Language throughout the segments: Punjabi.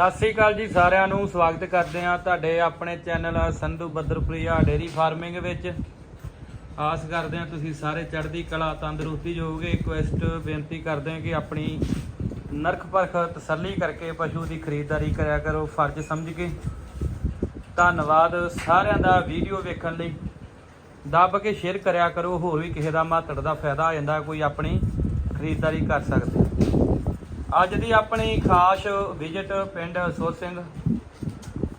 ਸਤਿ ਸ੍ਰੀ ਅਕਾਲ ਜੀ ਸਾਰਿਆਂ ਨੂੰ, ਸਵਾਗਤ ਕਰਦੇ ਹਾਂ ਤੁਹਾਡੇ ਆਪਣੇ ਚੈਨਲ ਸੰਧੂ ਬੱਦਰਪ੍ਰਿਆ ਡੇਰੀ ਫਾਰਮਿੰਗ ਵਿੱਚ। ਆਸ ਕਰਦੇ ਹਾਂ ਤੁਸੀਂ ਸਾਰੇ ਚੜ੍ਹਦੀ ਕਲਾ, ਤੰਦਰੁਸਤੀ ਹੋਵੋਗੇ ਰਿਕੁਐਸਟ ਬੇਨਤੀ ਕਰਦੇ ਹਾਂ ਕਿ ਆਪਣੀ ਨਰਖ ਪਰਖ ਤਸੱਲੀ ਕਰਕੇ ਪਸ਼ੂ ਦੀ ਖਰੀਦਦਾਰੀ ਕਰਿਆ ਕਰੋ, ਫਰਜ਼ ਸਮਝ ਕੇ। ਧੰਨਵਾਦ ਸਾਰਿਆਂ ਦਾ ਵੀਡੀਓ ਵੇਖਣ ਲਈ। ਦੱਬ ਕੇ ਸ਼ੇਅਰ ਕਰਿਆ ਕਰੋ, ਹੋਰ ਵੀ ਕਿਸੇ ਦਾ ਮਾਤੜ ਦਾ ਫਾਇਦਾ ਆ ਜਾਂਦਾ, ਕੋਈ ਆਪਣੀ ਖਰੀਦਦਾਰੀ ਕਰ ਸਕਦਾ। ਅੱਜ ਦੀ ਆਪਣੀ ਖਾਸ ਵਿਜ਼ਿਟ ਪਿੰਡ ਸੋਰ ਸਿੰਘ,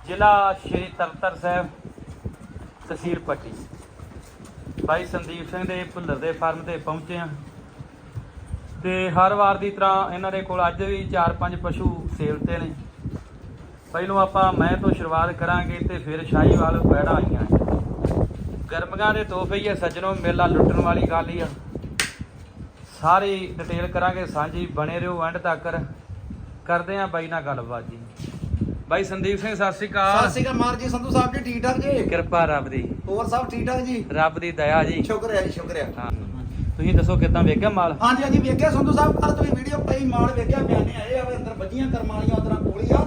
ਜ਼ਿਲ੍ਹਾ ਸ਼੍ਰੀ ਤਰਤਰ ਸਾਹਿਬ, ਤਹਿਸੀਲ ਪੱਟੀ। ਭਾਈ ਸੰਦੀਪ ਸਿੰਘ ਦੇ ਭੁੱਲਰ ਦੇ ਫਾਰਮ ਤੇ ਪਹੁੰਚੇ ਆ ਤੇ ਹਰ ਵਾਰ ਦੀ ਤਰ੍ਹਾਂ ਇਹਨਾਂ ਦੇ ਕੋਲ ਅੱਜ ਵੀ 4-5 ਪਸ਼ੂ ਸੇਲ ਤੇ ਨੇ। ਪਹਿਲੋਂ ਆਪਾਂ ਮੈਂ ਤੋਂ ਸ਼ੁਰੂਆਤ ਕਰਾਂਗੇ ਤੇ ਫਿਰ ਸ਼ਾਹੀਵਾਲ, ਪੈੜਾ ਆਈਆਂ। ਗਰਮੀਆਂ ਦੇ ਤੋਹਫੇ ਹੀ ਆ, ਸੱਜਣੋ ਮੇਲਾ ਲੁੱਟਣ ਵਾਲੀ ਗੱਲ ਹੀ ਆ। ਸਾਰੀ ਡਿਟੇਲ ਕਰਾਂਗੇ ਸਾਂਝੀ ਬਣੇ ਰਹੋ ਐਂਡ ਤੱਕ ਕਰਦੇ ਆ ਬਾਈ ਨਾਲ ਗੱਲਬਾਤ ਜੀ। ਬਾਈ ਸੰਦੀਪ ਸਿੰਘ ਸਤਿ ਸ਼੍ਰੀ ਸਤਿ ਅਕਾਲ ਸ਼੍ਰੀ ਅਕਾਲ ਮਾਰ ਜੀ ਸੰਧੂ ਸਾਹਿਬ ਜੀ ਠੀਕ ਠਾਕ ਜੀ? ਕਿਰਪਾ ਰੱਬ ਦੀ। ਹੋਰ ਸਭ ਠੀਕ ਠਾਕ ਜੀ? ਰੱਬ ਦੀ ਦਇਆ ਜੀ। ਸ਼ੁਕਰ ਹੈ ਜੀ ਸ਼ੁਕਰ ਹੈ। ਹਾਂ ਤੁਸੀਂ ਦੱਸੋ ਕਿਦਾਂ ਵੇਖਿਆ ਮਾਲ? ਹਾਂਜੀ ਹਾਂਜੀ ਵੇਖਿਆ ਸੰਧੂ ਸਾਹਿਬ ਕੱਲ ਤੁਸੀਂ ਵੀਡੀਓ ਪਈ ਮਾਲ ਵੇਖਿਆ ਬਿਆਨੇ ਆਏ ਆ ਅੰਦਰ ਵੱਜੀਆਂ ਕਰਮਾਂ ਵਾਲੀਆਂ ਉਤਰਾ ਕੋਲੀ ਆ।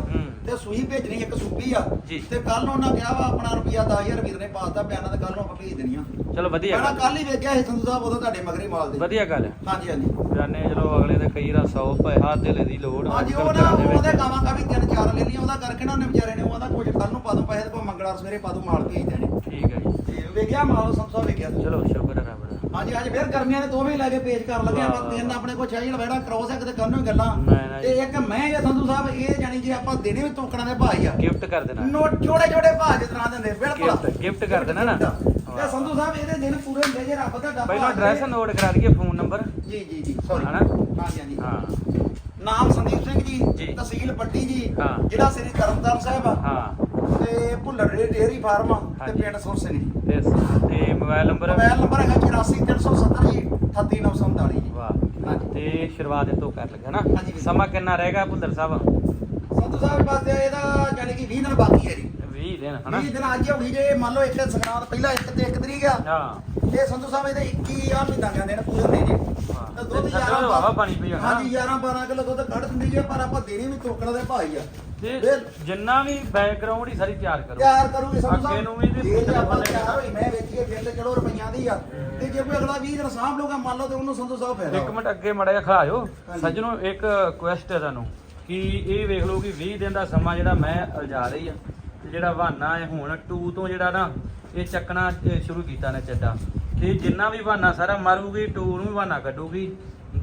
ਤੇ ਸੂਈ ਭੇਜਣੀ ਇੱਕ ਸੂਪੀ ਆ। ਜੀ। ਤੇ ਕੱਲ ਉਹਨਾਂ ਕਿਹਾ ਵਾ ਆਪਣਾ ਰੁਪਿਆ 10000 ਵੀਰ ਨੇ ਪਾਸਤਾ ਬਿਆਨਾ ਤੇ ਕੱਲ ਨੂੰ ਆਪਾਂ ਭੇਜ ਦੇਣੀਆਂ। ਚਲੋ ਵਧੀਆ ਗੱਲ। ਕੱਲ ਹੀ ਵੇਖਿਆ ਸੀ ਸੰਧੂ ਸਾਹਿਬ ਉਦੋਂ ਤੁਹਾਡੇ ਮਗਰੇ ਮਾਲ ਦੇ। ਵਧੀਆ ਗੱਲ। ਹੈ ਹਾਂਜੀ ਹਾਂਜੀ। ਜਾਨੇ ਚਲੋ ਅਗਲੇ ਦੇ ਕਈ ਰਾ 100 ਪੈਸਾ ਧੇਲੇ ਦੀ ਲੋੜ ਹਾਂਜੀ ਉਹ ਨਾ ਦੇ। ਉਹਦੇ ਕਾਵਾਂ ਕਾ ਵੀ ਤਿੰਨ ਚਾਰ ਲੈ ਲਈਆਂ ਉਹਦਾ ਕਰਕੇ ਨਾ ਉਹਨੇ ਵਿਚਾਰੇ ਨੇ ਉਹਦਾ ਕੁਝ ਕੱਲ ਨੂੰ ਪਾ ਦੋ ਪੈਸੇ ਤੇ ਮੰਗਲਾ ਸਵੇਰੇ ਪਾ ਦੋ ਮਾਲ ਭੇਜ ਦੇਣੇ। ਠੀਕ ਹੈ ਜੀ। ਤੇ ਵੇਖਿਆ ਮਾਲ ਸੰਧੂ ਸਾਹਿਬ ਵੇਖਿਆ ਚਲੋ ਸ਼ੁਕਰ ਹੈ ਰੱਬ ਦਾ ਹਾਂਜੀ ਅੱਜ ਫਿਰ ਗਰਮੀਆਂ ਦੇ ਦੋਵੇਂ ਲੈ ਕੇ ਪੇਸ਼ ਕਰਨ ਲੱਗੇ ਆਪਾਂ ਤਿੰਨ। ਆਪਣੇ ਕੋਲ ਚਾਹੀਦਾ ਬੈੜਾ ਕ੍ਰੋਸ ਹੈ ਕਿਤੇ ਕਰਨ ਗੱਲਾਂ। ਤੇ ਜੀ। ਇੱਕ ਮੈਂ ਜਾਂ ਸੰਧੂ ਸਾਹਿਬ ਇਹ ਜਾਨੀ ਜੇ ਆਪਾਂ ਦੇਣੇ ਵੀ ਤੋਕੜਾਂ ਦੇ ਭਾਈ ਆ। ਗਿਫਟ ਕਰ ਦੇਣਾ। ਨੋਟ ਛੋਟੇ ਛੋਟੇ ਭਾਅ ਜਿਸ ਤਰ੍ਹਾਂ ਦਿੰਦੇ ਬਿਲਕੁਲ। gift ਕਰ ਦੇਣਾ ਨਾ। ਤੇ ਸੰਧੂ ਸਾਹਿਬ ਇਹਦੇ ਦਿਨ ਪੂਰੇ ਹੁੰਦੇ ਜੇ ਰੱਬ ਦਾ ਡੱਬਾ ਪਹਿਲਾਂ ਐਡਰੈਸ ਨੋਟ ਕਰਾ ਦਈਏ ਫੋਨ ਨੰਬਰ ਜੀ ਜੀ ਜੀ ਸੌਰੀ? ਹਾਂਜੀ ਹਾਂਜੀ ਹਾਂ ਨਾਮ ਸੰਦੀਪ ਸਿੰਘ ਜੀ। ਜੀ। ਤਹਿਸੀਲ ਪੱਟੀ ਜੀ ਹਾਂ। ਜਿਹੜਾ ਸ੍ਰੀ ਤਰਨਤਾਰਨ ਸਾਹਿਬ। ਆ ਹਾਂ। ਤੇ ਭੁੱਲਰ ਡੇ- ਡੇਅਰੀ ਫਾਰਮ ਆ ਤੇ ਹਾਂਜੀ। ਪਿੰਡ ਤੇ ਤੇ ਮੋਬਾਈਲ ਨੰਬਰ ਮੋਬਾਈਲ ਨੰਬਰ ਹੈਗਾ 84370 ਜੀ 38947 ਜੀ। ਵਾਹ ਹਾਂਜੀ। ਤੇ ਸ਼ੁਰੂਆਤ ਕਰ ਲਗਾ ਨਾ? ਹਾਂਜੀ। ਸਮਾਂ ਕਿੰਨਾ ਰਹੇਗਾ ਭੁੱਲਰ ਸਾਹਿਬ? ਸੰਧੂ ਸਾਹਿਬ ਪਾਸੇ ਇਹਦਾ ਯਾਨੀ ਕਿ 20 ਦਿਨ ਬਾਕੀ ਹੈ ਜੀ। 20 ਦਿਨ ਹਨਾ? 20 ਦਿਨ ਅੱਜ ਹੋ ਗਈ ਜੇ ਮੰਨ ਲਓ ਇੱਕ ਸੰਗਰਾਂਦ ਪਹਿਲਾਂ ਇੱਕ ਤੇ ਇੱਕ ਤਰੀਕ ਆ। ਹਾਂ। ਇਹ ਸੰਧੂ ਸਾਹਿਬ ਇਹਦੇ 21 ਆ ਮਹੀਨਾ ਕਹਿੰਦੇ ਨੇ ਪੂਰੇ ਹੁੰਦੇ ਜੀ। ਹਾਂ। ਤੇ ਦੁੱਧ ਤੇ ਥੱਲੇ 11 ਹਵਾ ਪਾਣੀ ਪਈ ਹੋਣਾ। ਹਾਂਜੀ 11 12 ਕਿਲੋ ਦੁੱਧ ਕੱਢ ਦਿੰਦੀ ਜੇ ਪਰ ਆਪਾਂ ਦੇਣੀ ਵੀ ਤੋਕੜ ਦੇ ਭਾਈ ਆ। ਤੇ ਬਿਲ- ਜਿੰਨਾ ਵੀ ਬੈਕਗ੍ਰਾਉਂਡ ਹੀ ਸਾਰੀ ਤਿਆਰ ਕਰੋ। ਤਿਆਰ ਕਰੂਗੇ ਸੰਧੂ ਅੱਗੇ ਸਾਹਿਬ। ਨੂੰ ਵੀ ਤੇ ਜੇ ਆਪਾਂ ਪਵੇਗਾ। ਤਿਆਰ ਹੋਈ ਮੈਂ ਵੇਚੀਏ ਫਿਰ ਤੇ ਚਲੋ ਰੁਪਈਆਂ ਦੀ ਆ। ਤੇ ਜੇ ਕੋਈ ਅਗਲਾ 20 ਦਿਨ ਸਾਂਭ ਲਊਗਾ ਮੰਨ ਲਓ ਤੇ ਉਹਨੂੰ ਸੰਧੂ ਸਾਹਿਬ ਫਾਇਦਾ ਇੱਕ ਮਿੰਟ ਅੱਗੇ ਮੜਾ ਜਿਹਾ ਖੜਾਇਓ ਹਾਂਜੀ। ਸੱਜਣੋ ਇੱਕ ਕੁਐਸਟ ਹੈ ਤੁਹਾਨੂੰ। ਕਿ ਇਹ ਵੇਖ ਲਓ ਕਿ 20 ਦਿਨ ਦਾ ਸਮਾਂ ਜਿਹੜਾ ਮੈਂ ਅਲਜਾ ਰਹੀ ਆ। ਤੇ ਜਿਹੜਾ ਬਹਾਨਾ ਹੈ ਹੁਣ 2 ਤੋਂ ਜਿਹੜਾ ਨਾ ਇਹ ਚੱਕਣਾ ਸ਼ੁਰੂ ਕੀਤਾ ਨੇ ਚੱਡਾ। ਤੇ ਜਿੰਨਾ ਵੀ ਬਹਾਨਾ ਸਾਰਾ ਮਾਰੂਗੀ 2 ਨੂੰ ਵੀ ਬਹਾਨਾ ਕੱਢੂਗੀ।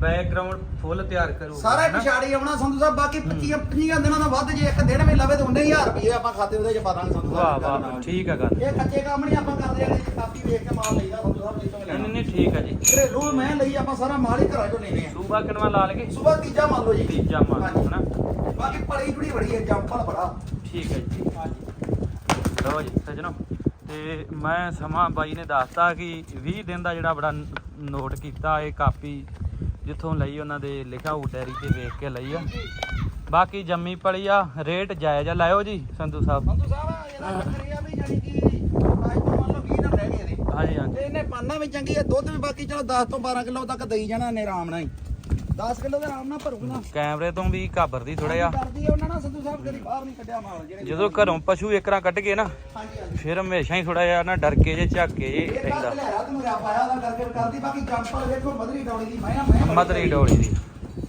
ਬੈਕਗ੍ਰਾਉਂਡ ਫੁੱਲ ਤਿਆਰ ਕਰੂਗੀ ਸਾਰਾ? ਪਿਛਾੜੀ ਆਉਣਾ ਸੰਧੂ ਸਾਹਿਬ ਬਾਕੀ 25 25 ਦਿਨਾਂ ਦਾ ਵੱਧ ਜੇ ਇੱਕ ਦਿਨ ਵੀ ਲਵੇ ਤੇ 19000 ਰੁਪਏ ਆਪਾਂ ਖਾਤੇ ਉਹਦੇ ਚ ਪਾ ਦਾਂਗੇ ਸੰਧੂ ਵਾਹ ਸਾਹਿਬ ਵਾਹ ਠੀਕ ਆ ਗੱਲ। ਇਹ ਕੱਚੇ ਕੰਮ ਨਹੀਂ ਆਪਾਂ ਕਰਦੇ ਆ ਕਾਪੀ ਵੇਖ ਕੇ ਮਾਲ ਲਈਦਾ ਸੰਧੂ ਸਾਹਿਬ ਜਿੱਤੋਂ ਨਹੀਂ ਲੈਣਾ ਨਹੀਂ ਠੀਕ ਆ ਜੀ। ਘਰੇਲੂ ਮੈਂ ਲਈ ਆਪਾਂ ਸਾਰਾ ਮਾਲ ਹੀ ਘਰਾਂ ਚੋਂ ਲੈਨੇ ਆ। ਸੂਬਾ ਕਿਨਵਾ ਲਾ ਲਗੇ ਸਵੇਰ ਤੀਜਾ ਮੰਨ ਲਓ ਜੀ। ਤੀਜਾ ਮੰਨ। ਹਨਾ? ਬਾਕੀ ਪੜੀ ਪੜੀ ਬੜੀ ਹੈ ਜੰਪਲ ਬੜਾ। ਠੀਕ ਹੈ ਜੀ। ਹਾਂਜੀ। ਲਓ ਜੀ ਸੱਜਣੋ। ਤੇ ਮੈਂ ਸਮਾਂ ਬਾਈ ਨੇ ਦੱਸਤਾ ਕਿ 20 ਦਿਨ ਦਾ ਜਿਹੜਾ ਬੜਾ ਨੋਟ ਕੀਤਾ ਇਹ ਕਾਪੀ ਜਿੱਥੋਂ ਲਈ ਉਹਨਾਂ ਦੇ ਲਿਖਾ ਹੋਊ ਡੈਰੀ ਤੇ ਵੇਖ ਕੇ ਲਈ ਆ। ਬਾਕੀ ਜੰਮੀ ਪਲੀ ਆ ਰੇਟ ਜਾਇਜ਼ ਆ। ਲਾਇਓ ਜੀ ਸੰਧੂ ਸਾਹਿਬ। ਸੰਧੂ ਸਾਹਿਬ ਇਹਦਾ ਵੀ ਜਾਨੀ ਕਿ ਅੱਜ ਤੋਂ ਮੰਨ ਲਓ 20 ਦਿਨ ਰਹਿ ਗਏ ਇਹਦੇ ਹਾਂਜੀ ਹਾਂਜੀ। ਤੇ ਇਹਨੇ ਪਾਨਾ ਵੀ ਚੰਗੀ ਹੈ ਦੁੱਧ ਵੀ ਬਾਕੀ ਚਲੋ 10 ਤੋਂ 12 ਕਿਲੋ ਤੱਕ ਦੇਈ ਜਾਣਾ ਨੇ ਆਰਾਮ ਨਾਲ ਹੀ। 10 ਕਿਲੋ ਦੇ ਆਰਾਮ ਨਾਲ ਭਰੂਗਾ। ਕੈਮਰੇ ਤੋਂ ਵੀ ਘਾਬਰਦੀ ਥੋੜਾ ਜਿਹਾ। ਕਰਦੀ ਉਹਨਾਂ ਨਾਲ ਸੰਧੂ ਸਾਹਿਬ ਕਦੀ ਬਾਹਰ ਨਹੀਂ ਕੱਢਿਆ ਮਾਲ ਜਿਹੜੇ ਜਦੋਂ ਘਰੋਂ ਪਸ਼ੂ ਇੱਕ ਰਾਂ ਕੱਢ ਕੇ ਨਾ ਹਾਂਜੀ ਹਾਂਜੀ। ਫਿਰ ਹਮੇਸ਼ਾ ਹੀ ਥੋੜਾ ਜਿਹਾ ਨਾ ਡਰ ਕੇ ਜੇ ਝੱਕ ਕੇ ਜੇ ਇਹ ਰਹਿੰਦਾ। ਲੈਰਾ ਤੂੰ ਮੇਰਾ ਪਾਇਆ ਦਾ ਕਰਕੇ ਕਰਦੀ ਬਾਕੀ ਜੰਪਲ ਵੇਖੋ ਮਦਰੀ ਡੌਲੀ ਦੀ ਮੈਂ ਮੈਂ ਬੜੀ ਮਦਰੀ ਡੋਲੀ ਦੀ।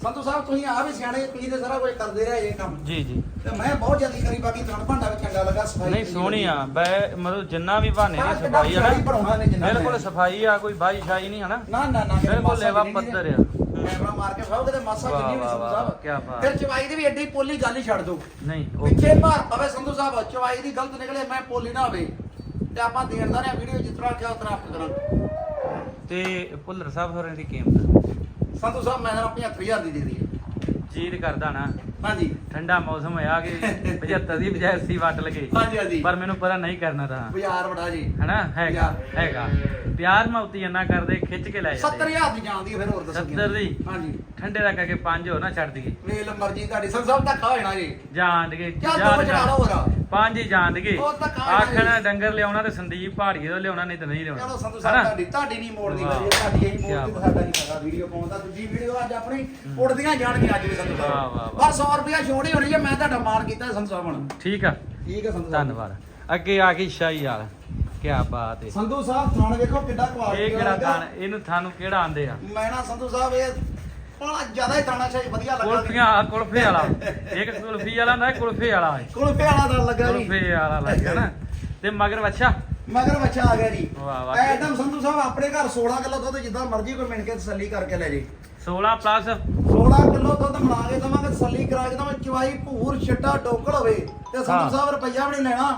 ਸੰਧੂ ਸਾਹਿਬ ਤੁਸੀਂ ਆ ਵੀ ਸਿਆਣੇ ਤੁਸੀਂ ਤੇ ਸਾਰਾ ਕੁਝ ਕਰਦੇ ਰਹੇ ਇਹ ਕੰਮ। ਜੀ ਜੀ। ਤੇ ਮੈਂ ਬਹੁਤ ਜਲਦੀ ਕਰੀ ਬਾਕੀ ਤੁਹਾਨੂੰ ਭਾਂਡਾ ਵੀ ਚੰਗਾ ਲੱਗਾ ਸਫ਼ਾਈ ਨਹੀਂ ਸੋਹਣੀ ਆ। ਬੈ ਮਤਲਬ ਜਿੰਨਾ ਵੀ ਬਹਾਨੇ ਸਾਰਾ ਦੀ ਕਿੱਡਾ ਸਫ਼ਾਈ ਆ ਪਿਛਾੜੀ ਭਰਾਉਣਾ ਨੇ ਨਾ ਜਿੰਨਾ ਬਿਲਕੁਲ ਮੈਂ। ਸਫ਼ਾਈ ਆ ਕੋਈ ਬਾਈ ਸ਼ਾਈ ਨਹੀਂ ਹਨਾ? ਨਾ ਨਾ ਨਾ ਕਿਤੇ ਬਿਲਕੁਲ ਮਾਸਾ ਲੈਵਾ ਵੀ ਨਹੀਂ ਪੱਧਰ ਜੇ। ਆ। ਕੈਮਰਾ ਮਾਰ ਕੇ ਖਾਓ ਕਿਤੇ ਮਾਸਾ ਵਾਹ, ਜਿੰਨੀ ਵੀ ਵਾਹ, ਸੰਧੂ ਵਾਹ, ਸਾਹਿਬ ਕਿਆ ਬਾਤ। ਫਿਰ ਚਵਾਈ ਦੀ ਵੀ ਐਡੀ ਪੋਲੀ ਗੱਲ ਹੀ ਛੱਡ ਦੋ ਨਹੀਂ ਉਹ ਪਿੱਛੇ ਭਾਰ ਪਵੇ ਸੰਧੂ ਸਾਹਿਬ ਚਵਾਈ ਦੀ ਗਲਤ ਨਿਕਲੇ ਮੈਂ ਪੋਲੀ ਨਾ ਹੋਵੇ। ਤੇ ਆਪਾਂ ਦੇਣ ਦਾ ਨੇ ਵੀਡੀਓ ਜਿਸ ਤਰ੍ਹਾਂ ਕਿਹਾ ਉਸ ਤਰ੍ਹਾਂ ਆਪ ਕਰਾਂਗੇ। ਤੇ ਭੁੱਲਰ ਸਾਹਿਬ ਹੋਰਾਂ ਦੀ ਕੀਮਤ? ਸੰਧੂ ਸਾਹਿਬ ਮੈਂ 75000 ਦੀ ਦੇ ਦਈਏ। ਜੀਦ ਕਰਦਾ ਨਾ। ਹਾਂਜੀ। ਠੰਡਾ ਮੌਸਮ ਹੋਇਆ ਕਿ 75 ਦੀ ਬਜਾਏ 80 ਵੱਟ ਲਗੇ। ਹਾਂਜੀ ਹਾਂਜੀ। ਪਰ ਮੈਨੂੰ ਪਤਾ ਨਹੀਂ ਕਰਨਾ ਤਾਂ। ਬਾਜ਼ਾਰ ਬੜਾ ਜੀ। ਹਨਾ? ਹੈਗਾ ਹੈਗਾ। ਪਿਆਰ ਮੌਤੀ ਇੰਨਾ ਕਰਦੇ ਖਿੱਚ ਕੇ ਲੈ ਜਾਂਦੇ। 70000 ਦੀ ਜਾਂਦੀ ਫਿਰ ਹੋਰ ਦੱਸੋ ਕੀ 70 ਦੀ? ਹਾਂਜੀ। ਠੰਡੇ ਦਾ ਕਰਕੇ 5 ਹੋ ਨਾ ਛੱਡ ਦਈਏ। ਵੇਲ ਮਰਜ਼ੀ ਤੁਹਾਡੀ ਸਾਹਿਬ ਧੱਕਾ ਹੋ ਜਾਣਾ ਜੀ। ਜਾਣ ਦੇ ਚੱਲ ਦੋ ਚੜਾ ਲਓ ਹੋਰਾ ਪੰਜ ਹੀ ਜਾਣਗੇ ਉਹ ਤਾਂ ਕਾਹਨ ਆਖਣਾ ਡੰਗਰ ਲਿਆਉਣਾ ਤੇ ਸੰਦੀਪ ਪਹਾੜੀਏ ਤੋਂ ਲਿਆਉਣਾ ਨਹੀਂ ਤੇ ਨਹੀਂ ਲਿਆਉਣਾ। ਚਲੋ ਸੰਧੂ ਸਾਹਿਬ ਹਨਾ? ਤੁਹਾਡੀ ਤੁਹਾਡੀ ਨਹੀਂ ਮੋੜਦੀ ਵਾਹ। ਗੱਲ ਤੁਹਾਡੀ ਇਹੀ ਮੋੜਦੀ। ਸਾਡਾ ਨਹੀਂ ਪਤਾ ਵੀਡੀਓ ਪਾਉਣ ਦਾ। ਦੂਜੀ ਵੀਡੀਓ ਅੱਜ ਆਪਣੀ ਉੜਦੀਆਂ ਜਾਣਗੀਆਂ ਅੱਜ ਵੀ ਸੰਧੂ ਵਾਹ, ਸਾਹਿਬ ਵਾਹ। ਬਸ 100 ਰੁਪਿਆ ਛੋੜ ਹੀ ਹੋਣੀ ਹੈ ਮੈਂ ਤੁਹਾਡਾ ਮਾਣ ਕੀਤਾ ਸੰਧੂ ਸਾਹਿਬ ਹੁਣ। ਠੀਕ ਆ। ਠੀਕ ਹੈ ਸੰਧੂ ਸਾਹਿਬ। ਧੰਨਵਾਦ। ਅੱਗੇ ਆ ਗਈ ਸ਼ਾਹੀ ਵਾਲ। ਕੀ ਬਾਤ ਹੈ ਸੰਧੂ ਸਾਹਿਬ ਥਾਣ ਵੇਖੋ ਕਿੱਡਾ ਕੁਆਲਿਟੀ ਇਹ ਕਿਹੜਾ ਥਾਨ ਇਹਨੂੰ ਥਾਨੂੰ ਕਿਹੜਾ ਆਂਦੇ ਆ? ਮੈਂ ਨਾ ਸੰਧੂ ਸਾਹਿਬ ਇਹ ਬੜਾ ਜ਼ਿਆਦਾ ਹੀ ਥਾਣਾ ਚਾਹੀ ਵਧੀਆ ਲੱਗਾ ਕੁਲਫੀਆਂ ਆਹ ਕੁਲਫੇ ਵਾਲਾ। ਇੱਕ ਕੁਲਫੀ ਵਾਲਾ ਨਾ ਕੁਲਫੇ ਵਾਲਾ ਹੈ ਕੁਲਫੇ ਵਾਲਾ ਦਾ ਲੱਗਾ ਜੀ ਕੁਲਫੇ ਵਾਲਾ ਲੱਗਾ ਨਾ। ਤੇ ਮਗਰ ਵੱਛਾ? ਮਗਰ ਬੱਚਾ ਆ ਗਿਆ ਜੀ। ਵਾਹ, ਵਾਹ। ਐਡਮ ਸੰਧੂ ਸਾਹਿਬ ਆਪਣੇ ਘਰ 16 ਕਿਲੋ ਦੁੱਧ ਜਿੱਦਾਂ ਮਰਜ਼ੀ ਕੋਈ ਮਿਣ ਕੇ ਤਸੱਲੀ ਕਰਕੇ ਲੈ ਜੇ। 16 ਪਲੱਸ? 16 ਕਿਲੋ ਦੁੱਧ ਬਣਾ ਕੇ ਦਵਾਂਗੇ ਤਸੱਲੀ ਕਰਾ ਕੇ ਦਵਾਂਗੇ। ਚਵਾਈ ਭੂਰ ਛਿੱਟਾ ਡੋਕਲ ਹੋਵੇ। ਤੇ। ਸੰਧੂ ਸਾਹਿਬ ਰੁਪਈਆ ਵੀ ਨਹੀਂ ਲੈਣਾ।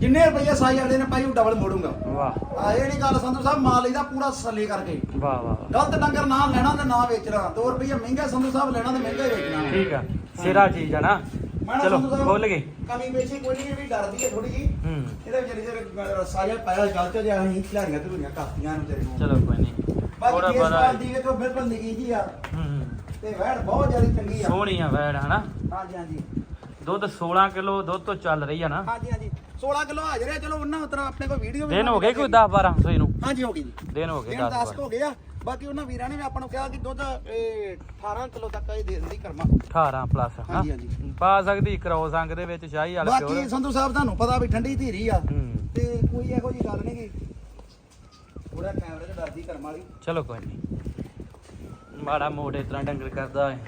ਜਿੰਨੇ ਰੁਪਈਏ ਸਾਈ ਵਾਲੇ ਨੇ ਪਾਈ ਉਹ ਡਬਲ ਮੋੜੂੰਗਾ। ਵਾਹ। ਆ ਇਹ ਨਹੀਂ ਗੱਲ ਸੰਧੂ ਸਾਹਿਬ ਮਾਲ ਇਹਦਾ ਪੂਰਾ ਤਸੱਲੀ ਕਰਕੇ। ਵਾਹ ਵਾਹ ਗਲਤ ਡੰਗਰ ਨਾ ਲੈਣਾ ਤੇ ਨਾ ਵੇਚਣਾ। 2 ਰੁਪਈਏ ਮਹਿੰਗਾ ਸੰਧੂ ਸਾਹਿਬ ਲੈਣਾ ਤੇ ਮਹਿੰਗਾ ਹੀ ਵੇਚਣਾ। ਠੀਕ ਆ ਸਿਰਾ ਚੀਜ਼ ਆ ਨਾ। ਮੈਂ ਨਾ ਚਲੋ ਸੰਧੂ ਸਾਹਿਬ ਖੋਲ ਗਏ। ਕਮੀ ਪੇਸ਼ੀ ਕੋਈ ਨਹੀਂ ਵੀ ਡਰਦੀ ਹੈ ਥੋੜੀ ਜੀ ਹੂੰ। ਇਹਦੇ ਵਿੱਚ ਜਿਹੜੇ ਜਿਹਾ ਪਾਇਆ ਗਲਤ ਜਿਹਾ ਅਸੀਂ ਖਿਲਾਰੀਆਂ ਧੂਰੀਆਂ ਕਾਪੀਆਂ ਨੂੰ ਤੇਰੇ ਨੂੰ ਚਲੋ ਕੋਈ ਨਹੀਂ। ਥੋੜਾ ਬਾਕੀ ਇਸ ਬੜਾ ਵਾਰ ਦੀ ਵੇਖੋ ਬਿਲਕੁਲ ਨਿੱਕੀ ਜੀ ਆ। ਹੂੰ ਤੇ ਵੈੜ ਬਹੁਤ ਜ਼ਿਆਦਾ ਚੰਗੀ ਆ। ਸੋਹਣੀ ਆ ਵੈੜ ਹਨਾ? ਹਾਂਜੀ ਹਾਂਜੀ। ਦੁੱਧ 16 ਕਿਲੋ ਦੁੱਧ ਤੋਂ ਚੱਲ ਰਹੀ ਆ ਨਾ? ਹਾਂਜੀ ਹਾਂਜੀ। 16 ਕਿਲੋ ਹਾਜ਼ਰ ਹੈ ਚਲੋ ਉਹਨਾਂ ਉਤਰਾ ਆਪਣੇ ਕੋਲ ਵੀਡੀਓ ਦਿਨ ਹੋ ਗਏ ਕੋਈ 10 12 ਸੋਈ ਨੂੰ। ਹਾਂਜੀ ਹੋ ਗਈ ਜੀ। ਦਿਨ ਹੋ ਗਏ ਦਿਨ 10 10 ਹੋ ਗਏ ਆ। ਬਾਕੀ ਉਹਨਾਂ ਵੀਰਾਂ ਨੇ ਵੀ ਆਪਾਂ ਨੂੰ ਕਿਹਾ ਕਿ ਦੁੱਧ ਇਹ 18 ਕਿਲੋ ਤੱਕ ਇਹ ਦੇ ਦਿੰਦੀ ਕਰਮਾ। 18 ਪਲੱਸ ਹਾਂ ਹਾਂਜੀ, ਹਾਂਜੀ। ਪਾ ਸਕਦੀ ਕਰੋਸ ਅੰਗ ਦੇ ਵਿੱਚ ਸ਼ਾਹੀ ਵਾਲਾ ਬਾਕੀ ਪਿਓਰ ਸੰਧੂ ਸਾਹਿਬ ਤੁਹਾਨੂੰ ਪਤਾ ਵੀ ਠੰਡੀ ਧੀਰੀ ਆ। ਹੂੰ। ਤੇ ਕੋਈ ਇਹੋ ਜੀ ਗੱਲ ਨਹੀਂ ਗੀ। ਥੋੜਾ ਕੈਮਰੇ ਤੇ ਡਰਦੀ ਕਰਮ ਵਾਲੀ। ਚਲੋ ਕੋਈ ਨਹੀਂ ਮਾੜਾ ਮੋੜ ਇਸ ਤਰ੍ਹਾਂ ਡੰਗਰ ਕਰਦਾ ਹੈ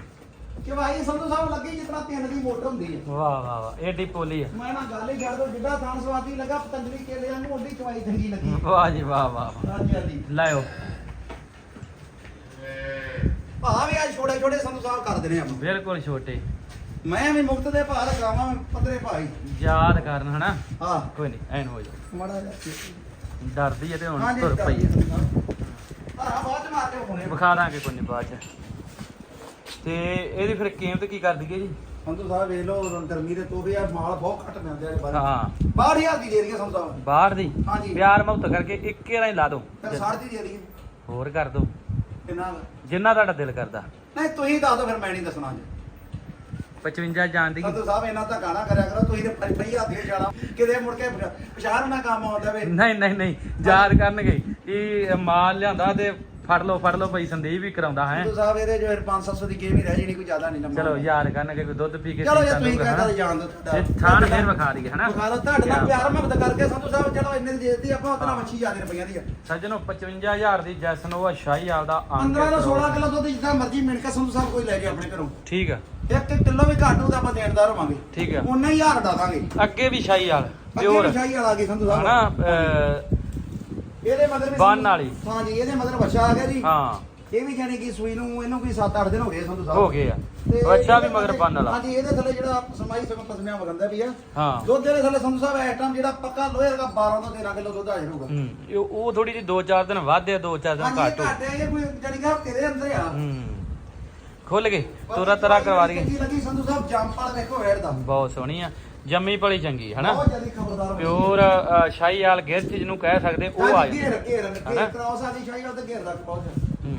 ਕਿ ਭਾਈ ਸੰਧੂ ਸਾਹਿਬ ਲੱਗੀ ਤਰ੍ਹਾਂ ਤਿੰਨ ਦੀ ਮੋਟਰ ਹੁੰਦੀ ਹੈ। ਵਾਹ ਵਾਹ ਵਾਹ ਏਡੀ ਪੋਲੀ ਆ। ਮੈਂ ਨਾ ਗੱਲ ਹੀ ਛੱਡ ਦੋ ਜਿੱਡਾ ਥਾਂ ਸਵਾਦੀ ਲੱਗਾ ਪਤੰਜਲੀ ਕੇਲਿਆਂ ਨੂੰ ਓਡੀ ਚਵਾਈ ਚੰਗੀ ਲੱਗੀ। ਵਾਹ ਜੀ ਵਾਹ ਵਾਹ ਵਾਹ। ਹਾਂਜੀ ਹਾਂਜੀ। ਲਾਇਓ। ਭਾ ਵੀ ਅੱਜ ਛੋਟੇ ਛੋਟੇ ਸੰਧੂ ਸਾਹਿਬ ਕਰ ਦੇਣੇ ਆਪਾਂ। ਬਿਲਕੁਲ ਛੋਟੇ। ਮੈਂ ਵੀ ਮੁਕਤ ਦੇ ਭਾਅ ਲਗਾਵਾਂ ਪਤਰੇ ਭਾਈ ਯਾਦ ਕਰਨ ਹਨਾ? ਹਾਂ। ਕੋਈ ਨਹੀਂ ਐਨ ਹੋ ਜਾ ਮੜਾ ਜਾ ਡਰਦੀ ਹੈ ਤੇ ਹੁਣ ਹਾਂਜੀ ਤੁਰ ਪਈ ਹੈ ਹਾਂ ਬਾਅਦ ਚ ਮਾਰ ਕੇ ਹੁਣੇ ਵਿਖਾ ਦਾਂਗੇ ਕੋਈ ਨਹੀਂ ਬਾਅਦ ਚ। ਤੇ ਇਹਦੀ ਫਿਰ ਕੀਮਤ ਕੀ ਕਰ ਦਈਏ ਜੀ? ਸੰਧੂ ਸਾਹਿਬ ਵੇਖ ਲਓ ਗਰਮੀ ਦੇ ਤੋਹਫੇ ਆ ਮਾਲ ਬਹੁਤ ਘੱਟ ਮਿਲਦੇ ਆ ਬਾਹਰ ਹਾਂ। ਬਾਹਰ ਹਜ਼ਾਰ ਦੀ ਦੇ ਰਹੀਆਂ ਸੰਧੂ ਸਾਹਿਬ ਬਾਹਰ ਦੀ? ਹਾਂਜੀ। ਪਿਆਰ ਮੁਹੱਬਤ ਕਰਕੇ ਇੱਕ ਹੀ ਲਾਈ ਲਾ ਦੋ। ਫਿਰ 60 ਦੀ ਦੇ ਰਹੀਆਂ ਹੋਰ ਕਰ ਦੋ। ਕਿੰਨਾ? ਜਿੰਨਾ ਤੁਹਾਡਾ ਦਿਲ ਕਰਦਾ। ਨਹੀਂ ਤੁਸੀਂ ਦੱਸ ਦਿਓ ਫਿਰ ਮੈਂ ਨਹੀਂ ਦੱਸਣਾ ਜੀ 55 ਜਾਣ ਦੀ। ਸੰਧੂ ਸਾਹਿਬ ਇਹਨਾਂ ਤਾਂ ਗਾਣਾ ਕਰਿਆ ਕਰੋ ਤੁਸੀਂ ਤੇ ਪਈ ਹੱਥ ਦੇ ਜਾਣਾ ਕਿਤੇ ਮੁੜ ਕੇ ਪਛਾਣ ਨਾ ਕੰਮ ਆਉਂਦਾ ਵੇ। ਨਹੀਂ ਨਹੀਂ ਨਹੀਂ ਯਾਦ ਕਰਨਗੇ ਕਿ ਮਾਲ ਲਿਆਂਦਾ ਤੇ ਫੜ ਲਓ ਫੜ ਲਓ ਭਾਈ ਸੰਦੀਪ ਵੀ ਕਰਾਉਂਦਾ ਹੈ। ਸੰਧੂ ਸਾਹਿਬ ਇਹਦੇ ਜੋ 500 ਦੀ ਗੇਮ ਹੀ ਰਹਿ ਜਣੀ ਕੋਈ ਜ਼ਿਆਦਾ ਨਹੀਂ ਲੰਮਾ ਚਲੋ ਯਾਦ ਕਰਨਗੇ ਕੋਈ ਦੁੱਧ ਪੀ ਕੇ ਚਲੋ ਜੇ ਤੁਸੀਂ ਕਹਿੰਦਾ ਹਨਾ। ਜਾਣ ਦੋ ਇਹ ਥਾਣ ਫੇਰ ਵਿਖਾ ਦਈਏ ਹਨਾ? ਵਿਖਾ ਲਓ ਤੁਹਾਡੇ ਪਿਆਰ ਮੁਹੱਬਤ ਕਰਕੇ ਸੰਧੂ ਸਾਹਿਬ ਚਲੋ ਇੰਨੇ ਦੀ ਦੇ ਦਿੱਤੀ ਆਪਾਂ ਉਤਨਾ। ਮੱਛੀ ਜ਼ਿਆਦਾ ਰੁਪਈਆਂ ਦੀ ਆ। ਸੱਜਣੋ 55000 ਦੀ ਜੈਸਨੋਵਾ ਸ਼ਾਹੀ ਆਲ ਦਾ ਅੰਕ 15 ਤੋਂ 16 ਕਿਲੋ ਦੁੱਧ ਜਿੱਦਾਂ ਮਰਜ਼ੀ ਮਿਣ ਕੇ ਸੰਧੂ ਸਾਹਿਬ ਕੋਈ ਲੈ ਜੇ ਆਪਣੇ ਘਰੋਂ। ਠੀਕ ਆ। ਇੱਕ ਇੱਕ ਕਿਲੋ ਵੀ ਘੱਟ ਹੋਊ ਤਾਂ ਆਪਾਂ ਦੇਣਦਾਰ ਹੋਵਾਂਗੇ। ਠੀਕ ਆ। ਉਨਾ ਹੀ ਹਜ਼ਾਰ ਡਾ ਦਾਂਗੇ। ਅੱਗੇ ਵੀ ਸ਼ਾਹੀ ਆਲ ਅੱਗੇ ਵੀ ਸ਼ਾਹੀ ਵਾਲਾ ਆ ਗਈ ਸੰਧੂ ਸਾਹਿਬ। ਹਨਾ ਇਹਦੇ ਵੀ ਬੰਨ ਵਾਲੀ। ਹਾਂ ਜੀ ਇਹਦੇ ਮਗਰ ਬੱਚਾ ਆ ਗਿਆ ਜੀ। ਹਾਂ। ਇਹ ਵੀ ਜਾਨੀ ਕਿ ਸੂਈ ਨੂੰ ਇਹਨੂੰ ਕੋਈ 7-8 ਦਿਨ ਹੋ ਗਏ ਸੰਧੂ ਸਾਹਿਬ। ਹੋ ਗਏ ਆ। ਤੇ ਬੱਚਾ ਵੀ ਇਹਦੇ ਮਗਰ ਬੰਨ ਵਾਲਾ। ਹਾਂਜੀ ਇਹਦੇ ਥੱਲੇ ਜਿਹੜਾ ਸਮਾਈ ਸਗੋਂ ਪਸਮਿਆਂ ਵਗੰਦਾ ਵੀ ਆ। ਹਾਂ। ਦੁੱਧ ਦੇ ਥੱਲੇ ਸੰਧੂ ਸਾਹਿਬ ਇਸ ਟਾਈਮ ਜਿਹੜਾ ਪੱਕਾ ਲੋਹੇ ਦਾ 12 ਤੋਂ 13 ਕਿਲੋ ਦੁੱਧ ਆ ਜਾਊਗਾ। ਹੂੰ ਇਹ- ਉਹ ਥੋੜੀ ਜਿਹੀ 2-4 ਦਿਨ ਵੱਧ ਆ 2-4 ਦਿਨ ਹਾਂਜੀ ਘੱਟ ਹੋ ਘੱਟ ਇਹ ਕੋਈ ਜਾਨੀ ਕਿ ਤੇਰੇ ਅੰਦਰ ਆ। ਹੂੰ। ਖੁੱਲ ਗਏ ਤੋਰਾ ਤਰਾ ਕਰਵਾ ਦਈਏ ਚੰਗੀ ਲੱਗੀ ਸੰਧੂ ਸਾਹਿਬ ਜੰਪਾਲ ਵੇਖੋ ਵੇੜ ਦਾ। ਬਹੁਤ ਸੋਹਣੀ ਆ। ਜੰਮੀ ਪਲੀ ਚੰਗੀ ਹਨਾ? ਬਹੁਤ ਜ਼ਿਆਦਾ ਖਬਰਦਾਰ ਪਿਓਰ ਅ, ਸ਼ਾਹੀ ਆਲ ਗਿਰਚ ਜਿਹਨੂੰ ਕਹਿ ਸਕਦੇ ਉਹ ਆ ਘੇਰ ਘੇਰ ਹਨਾ? ਘੇਰ ਕਰਾਉਸ ਆਦੀ ਸ਼ਾਹੀ ਉਹ ਤੇ ਘੇਰ ਰੱਖ ਪਹੁੰਚ ਹੂੰ।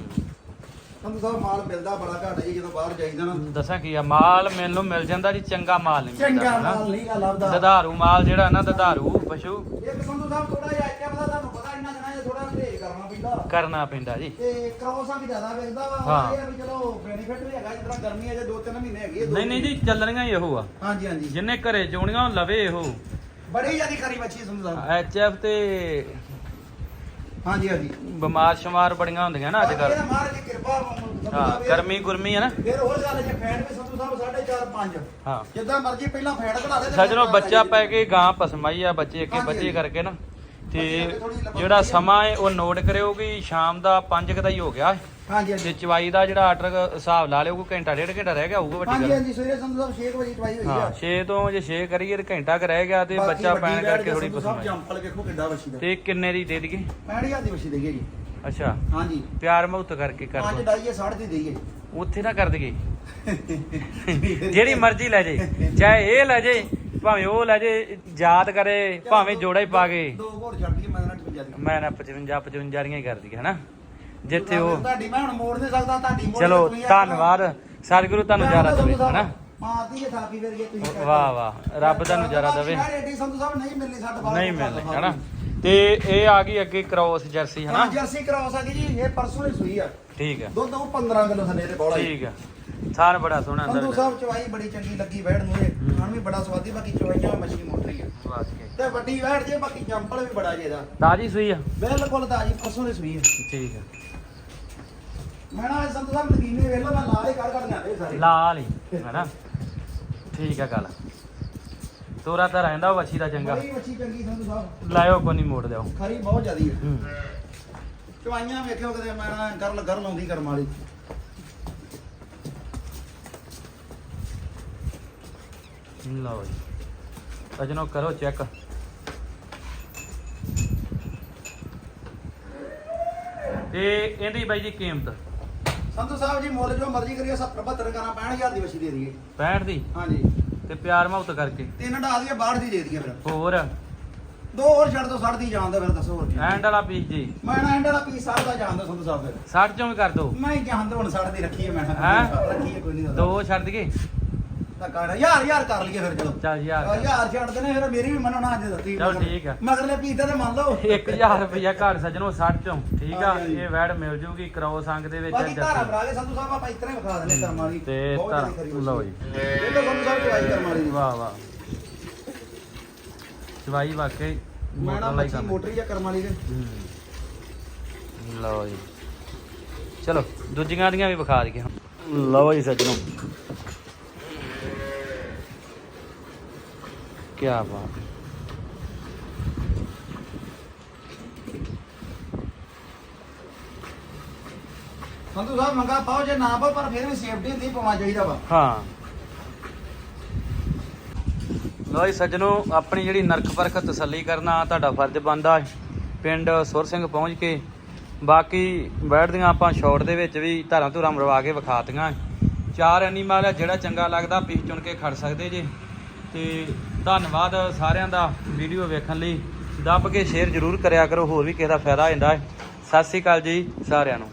ਸੰਧੂ ਸਾਹਿਬ ਮਾਲ ਮਿਲਦਾ ਬੜਾ ਘੱਟ ਜੀ ਜਦੋਂ ਬਾਹਰ ਜਾਈਦਾ ਨਾ ਦੱਸਾਂ ਕੀ ਆ ਮਾਲ ਮੈਨੂੰ ਮਿਲ ਜਾਂਦਾ ਜੀ ਚੰਗਾ ਮਾਲ ਨਹੀਂ ਮਿਲਦਾ ਚੰਗਾ? ਮਾਲ ਨਹੀਂ ਲੱਭਦਾ। ਦਧਾਰੂ ਮਾਲ ਜਿਹੜਾ ਨਾ ਦਧਾਰੂ ਪਸ਼ੂ। ਇੱਕ ਸੰਧੂ ਸਾਹਿਬ ਥੋੜਾ ਜਿਹਾ ਇੱਥੇ ਪਤਾ ਤੁਹਾਨੂੰ ਪਤਾ ਇੰਨਾ ਦਿਨਾਂ 'ਚ ਥੋੜਾ ਪਰਹੇਜ਼ ਕਰਨਾ ਪੈਂਦਾ ਕਰਨਾ ਪੈਂਦਾ ਜੀ। ਤੇ ਕ੍ਰੋਸਾਂ ਵੀ ਜ਼ਿਆਦਾ ਵੇਚਦਾ ਵਾ ਹਾਂ। ਇਹ ਆ ਵੀ ਚਲੋ ਬੈਨੀਫਿਟ ਵੀ ਹੈਗਾ ਤਰ੍ਹਾਂ ਗਰਮੀ ਅਜੇ 2-3 ਮਹੀਨੇ ਹੈਗੀ ਹੈ ਦੋ ਨਹੀਂ ਨਹੀਂ ਜੀ ਚੱਲਣੀਆਂ ਹੀ ਇਹੋ ਆ। ਹਾਂਜੀ ਹਾਂਜੀ। ਜਿੰਨੇ ਘਰੇ ਚੋਣੀਆਂ ਉਹ ਲਵੇ ਇਹੋ। ਬੜੀ ਜਿਆਦੀ ਖਰੀ ਬੱਚੀ ਸੰਧੂ ਸਾਹਿਬ ਐਚ ਐਫ ਤੇ ਹਾਂਜੀ ਹਾਂਜੀ। ਬਿਮਾਰ ਸ਼ਮਾਰ ਬੜੀਆਂ ਹੁੰਦੀਆਂ ਨਾ ਅੱਜ ਕੱਲ ਇਹ ਮਹਾਰਾਜ ਦੀ ਕਿਰਪਾ ਵਾ, ਸੰਧੂ ਹਾਂ ਸਾਹਿਬ ਇਹ- ਗਰਮੀ ਗੁਰਮੀ ਹੈ ਨਾ। ਫਿਰ ਹੋਰ ਗੱਲ ਜੇ ਫੈਟ ਵੀ ਸੰਧੂ ਸਾਹਿਬ 4.5 5 ਹਾਂ। ਜਿੱਦਾਂ ਮਰਜ਼ੀ ਪਹਿਲਾਂ ਫੈਟ ਘਟਾ ਦੇ ਤੇ ਸੱਜਣੋ ਬੱਚਾ ਪੈ ਕੇ ਗਾਂ ਪਸਮਾਈ ਆ ਬੱਚੇ ਅੱਗੇ ਹਾਂਜੀ, ਬੱਚੇ ਹਾਂਜੀ। ਕਰਕੇ ਨਾ। ਤੇ ਜਿਹੜਾ। ਸਮਾਂ ਹੈ ਉਹ ਨੋਟ ਕਰਿਓ ਕਿ ਸ਼ਾਮ ਦਾ 5 ਦਾ ਹੀ ਹੋ ਗਿਆ। ਹਾਂਜੀ ਤੇ ਹਾਂਜੀ ਚਵਾਈ ਦਾ ਜਿਹੜਾ ਆਰਡਰ ਹਿਸਾਬ ਲਾ ਲਿਓ ਕੋਈ ਘੰਟਾ ਡੇਢ ਘੰਟਾ ਰਹਿ ਗਿਆ ਹੋਊਗਾ ਵੱਡੀ ਹਾਂਜੀ ਗੱਲ। ਹਾਂਜੀ ਸਵੇਰੇ ਸੰਧੂ ਸਾਹਿਬ 6 ਵਜੇ ਟਵਾਈ ਹੋਈ ਹਾਂ ਆ 6 ਤੋਂ ਜੇ 6 ਕਰੀਏ ਤੇ ਘੰਟਾ ਕ ਰਹਿ ਗਿਆ ਤੇ ਬੱਚਾ ਪੈਣ ਕਰਕੇ ਥੋੜੀ ਸਾਹਿਬ ਪਸਮਾਈ ਜੰਪਲ ਵੇਖੋ ਕਿੱਡਾ ਵੱਛੀ ਦਾ। ਤੇ ਕਿੰਨੇ ਦੀ ਦੇ ਦਈਏ? ਪੈਣੀ ਹਜ਼ਾਰ ਦੀ ਵੱਛੀ ਦੇਈਏ ਜੀ। ਅੱਛਾ। ਹਾਂਜੀ। ਪਿਆਰ ਮੁਹੱਬਤ ਕਰਕੇ ਕਰ ਪੰਜ ਦੋ ਡਾਈਏ 60 ਦੀ ਦੇਈਏ। ਉੱਥੇ ਨਾ ਕਰ ਦਈਏ। ਜਿਹੜੀ ਮਰਜ਼ੀ ਲੈ ਜੇ ਚਾਹੇ ਇਹ ਲੈ ਜੇ ਭਾਵੇਂ ਉਹ ਲੈ ਜੇ ਯਾਦ ਕਰੇ ਭਾਵੇਂ ਜੋੜਾ ਹੀ ਪਾ ਕੇ। ਦੋ ਹੋਰ ਛੱਡ ਮੈਂ ਨਾ 55 ਦੀ ਮੈਂ ਨਾ 55 55 ਰੀਆਂ ਹੀ ਕਰ ਦਈਏ ਹਨਾ? ਜਿੱਥੇ ਉਹ ਤੁਹਾਡੀ ਮੈਂ ਹੁਣ ਮੋੜ ਨਹੀਂ ਸਕਦਾ ਤੁਹਾਡੀ ਮੋੜ ਚਲੋ ਤੇ ਧੰਨਵਾਦ। ਸਤਿਗੁਰੂ ਤੁਹਾਨੂੰ ਜ਼ਿਆਦਾ ਦੇਵੇ ਹਨਾ? ਮਾਰਦੀ ਜੇ ਥਾਪੀ ਫਿਰ ਜੇ ਤੁਸੀਂ ਕਹਿ ਵਾਹ ਵਾਹ। ਰੱਬ ਦਾ ਨਜ਼ਾਰਾ ਦੇਵੇ। ਸੰਧੂ ਸਾਹਿਬ ਨਹੀਂ ਮਿਲਣੀ ਸਾਡੇ ਬਾਹਰ ਨਹੀਂ ਮਿਲਣੀ ਹਨਾ? ਤੇ ਇਹ ਆ ਗਈ ਅੱਗੇ ਕ੍ਰੋਸ ਜਰਸੀ ਹਾਂ ਹਨਾ ਜਰਸੀ ਕਰਾਉ ਸਕੀ ਜੀ ਇਹ ਪਰਸੋਂ ਹੀ ਸੂਈ ਆ। ਠੀਕ ਹੈ ਦੁੱਧ ਉਹ 15 ਕਿਲੋ ਥੱਲੇ ਦੇ ਬੋਲਾ ਠੀਕ ਹੈ ਥਾਨ ਬੜਾ ਸੋਹਣਾ ਅੰਦਰ ਸੰਧੂ ਸਾਹਿਬ ਚਵਾਈ ਬੜੀ ਚੰਗੀ ਲੱਗੀ ਨੂੰ ਇਹ। ਖਾਣ ਵੀ ਬੜਾ ਸਵਾਦੀ ਬਾਕੀ ਚਵਾਈਆਂ ਮੱਛੀ ਮੋਟਰੀ ਆ ਵਾਕਈ ਤੇ ਵੱਡੀ ਵੈੜ ਜੇ ਬਾਕੀ ਜੰਪਲ ਵੀ ਬੜਾ ਜੇ ਇਹਦਾ। ਤਾਜੀ ਸੂਈ ਆ। ਬਿਲਕੁਲ ਤਾਜੀ ਪਰਸੋਂ ਦੀ ਸੂਈ ਆ। ਠੀਕ ਹੈ ਮੈਂ ਨਾ ਇਹ ਸੰਧੂ ਸਾਹਿਬ ਨਗੀਨੇ ਵੇਖ ਲਓ ਮੈਂ ਲਾ ਹੀ ਕੱਢ ਕੱਢ ਲਿਆਂਦੇ ਸਾਰੇ। ਲਾਲ ਹੀ ਹੈਨਾ? ਠੀਕ ਹੈ ਗੱਲ। ਤੋਰਾ ਤਾਂ ਰਹਿੰਦਾ ਵੱਛੀ ਦਾ ਚੰਗਾ। ਬੜੀ ਮੱਛੀ ਚੰਗੀ ਸੰਧੂ ਸਾਹਿਬ। ਲਾਇਓ ਕੋ ਨਹੀਂ ਮੋੜ ਦਿਓ। ਖਰੀ ਬਹੁਤ ਜ਼ਿਆਦੀ ਹੈ ਹੂੰ। ਚਵਾਈਆਂ ਵੇਖਿਓ ਕਿਤੇ ਮੈਂ ਗਰਲ ਗਰਲ ਆਉਂਦੀ ਕਰਮ ਵਾਲੀ। ਲਓ ਜੀ। ਅਜਨੋ ਕਰੋ ਚੈੱਕ। ਤੇ ਇਹਦੀ ਬਾਈ ਜੀ ਕੀਮਤ? ਸੰਧੂ ਸਾਹਿਬ ਜੀ ਮੁੱਲ ਜੋ ਮਰਜ਼ੀ ਕਰੀਏ 70 72 ਕਰਾਂ 65000 ਦੀ ਵਛੀ ਦੇ ਦਈਏ। 65 ਦੀ? ਹਾਂਜੀ। ਤੇ ਪਿਆਰ ਮੁਹੱਬਤ ਕਰਕੇ? ਤਿੰਨ ਢਾ ਦਈਏ 62 ਦੀ ਦੇ ਦਈਏ ਫਿਰ। ਹੋਰ? ਦੋ ਹੋਰ ਛੱਡ ਦੋ 60 ਦੀ ਜਾਣਦਾ ਫਿਰ ਦੱਸੋ ਹੋਰ ਕੀ। ਐਂਡ ਵਾਲਾ ਪੀਸ ਜੀ। ਮੈਂ ਨਾ ਐਂਡ ਵਾਲਾ ਪੀਸ 60 ਦਾ ਜਾਣਦਾ ਸੰਧੂ ਸਾਹਿਬ ਫਿਰ। 60 ਚੋਂ ਵੀ ਕਰ ਦੋ। ਮੈਂ ਹੀ ਜਾਣਦਾ ਹੁਣ 60 ਦੀ ਰੱਖੀ ਹੈ ਮੈਂ। ਹੈਂ? ਰੱਖੀ ਹੈ ਕੋਈ ਨਹੀਂ ਦੋ ਛੱਡ ਦਈਏ? ਤਾਂ ਕਰ ਯਾਰ ਯਾਰ ਕਰ ਲਈਏ ਫਿਰ ਚਲੋ। ਚੱਲ ਯਾਰ ਆ, ਯਾਰ ਛੱਡ ਦੇਣੇ ਫਿਰ ਮੇਰੀ ਵੀ ਮੰਨਣਾ ਅੱਜ ਦਿੱਤੀ। ਚੱਲ ਠੀਕ ਆ। ਮਗਰਲੇ ਪੀਸ ਤੇ ਮੰਨ ਲਓ। 1000 ਰੁਪਇਆ ਘਰ ਸੱਜਣੋ 60 ਚੋਂ ਠੀਕ ਆ? ਹਾਂਜੀ, ਹਾਂਜੀ। ਇਹ ਵੈੜ ਮਿਲ ਜੂਗੀ ਕ੍ਰੋਸ ਅੰਗ ਦੇ ਵਿੱਚ ਬਾਕੀ ਧਾਰਾ ਜੱਸੀ। ਬਰਾ ਕੇ ਸੰਧੂ ਸਾਹਿਬ ਆਪਾਂ ਇਤਨੇ ਵਿਖਾ ਦਿੰਦੇ ਕਰਮ ਵਾਲੀ ਤੇ ਬਹੁਤ ਧਾਰਾ- ਜ਼ਿਆਦਾ ਖਰੀ ਲਓ ਜੀ। ਇਹ ਤਾਂ ਸੰਧੂ ਸਾਹਿਬ ਚਵਾਈ ਕਰਮ ਵਾਲੀ ਦੀ। ਵਾਹ ਵਾਹ। ਚਵਾਈ ਵਾਕਈ ਮੈਂ ਨਾ ਮੋਟਰ ਲਈ ਮੱਛੀ ਕੰਮ ਮੋਟਰੀ ਜਾਂ ਕਰਮ ਵਾਲੀ ਦੇ ਹੂੰ। ਲਓ ਜੀ। ਚਲੋ ਦੂਜੀਆਂ ਦੀਆਂ ਵੀ ਵਿਖਾ ਦਈਏ ਲਓ ਜੀ ਸੱਜਣੋ। ਕੀ ਬਾਤ। ਸੰਧੂ ਸਾਹਿਬ ਮੰਗਾ ਪਾਓ ਜੇ ਨਾ ਪਾਓ ਪਰ ਫਿਰ ਵੀ ਸੇਫਟੀ ਹੁੰਦੀ ਪਾਉਣਾ ਚਾਹੀਦਾ ਵਾ। ਹਾਂ। ਲਓ ਜੀ ਸੱਜਣੋ ਆਪਣੀ ਜਿਹੜੀ ਨਰਕ ਪਰਖ ਤਸੱਲੀ ਕਰਨਾ ਤੁਹਾਡਾ ਫਰਜ਼ ਬਣਦਾ ਹੈ। ਪਿੰਡ ਸੁਰ ਸਿੰਘ ਪਹੁੰਚ ਕੇ ਬਾਕੀ ਬੈਠਦੀਆਂ ਆਪਾਂ ਸ਼ਾਰਟ ਦੇ ਵਿੱਚ ਵੀ ਧਾਰਾਂ ਧੁਰਾਂ ਮਰਵਾ ਕੇ ਵਿਖਾਤੀਆਂ। ਚਾਰ ਐਨੀਮਲ ਆ ਜਿਹੜਾ ਚੰਗਾ ਲੱਗਦਾ ਪੀਸ ਚੁਣ ਕੇ ਖੜ ਸਕਦੇ ਜੇ। ਤੇ ਧੰਨਵਾਦ ਸਾਰਿਆਂ ਦਾ ਵੀਡੀਓ ਵੇਖਣ ਲਈ। ਦੱਬ ਕੇ ਸ਼ੇਅਰ ਜ਼ਰੂਰ ਕਰਿਆ ਕਰੋ, ਹੋਰ ਵੀ ਕਿਸੇ ਦਾ ਫਾਇਦਾ ਹੁੰਦਾ ਹੈ। ਸਤਿ ਸ੍ਰੀ ਅਕਾਲ ਜੀ ਸਾਰਿਆਂ ਨੂੰ।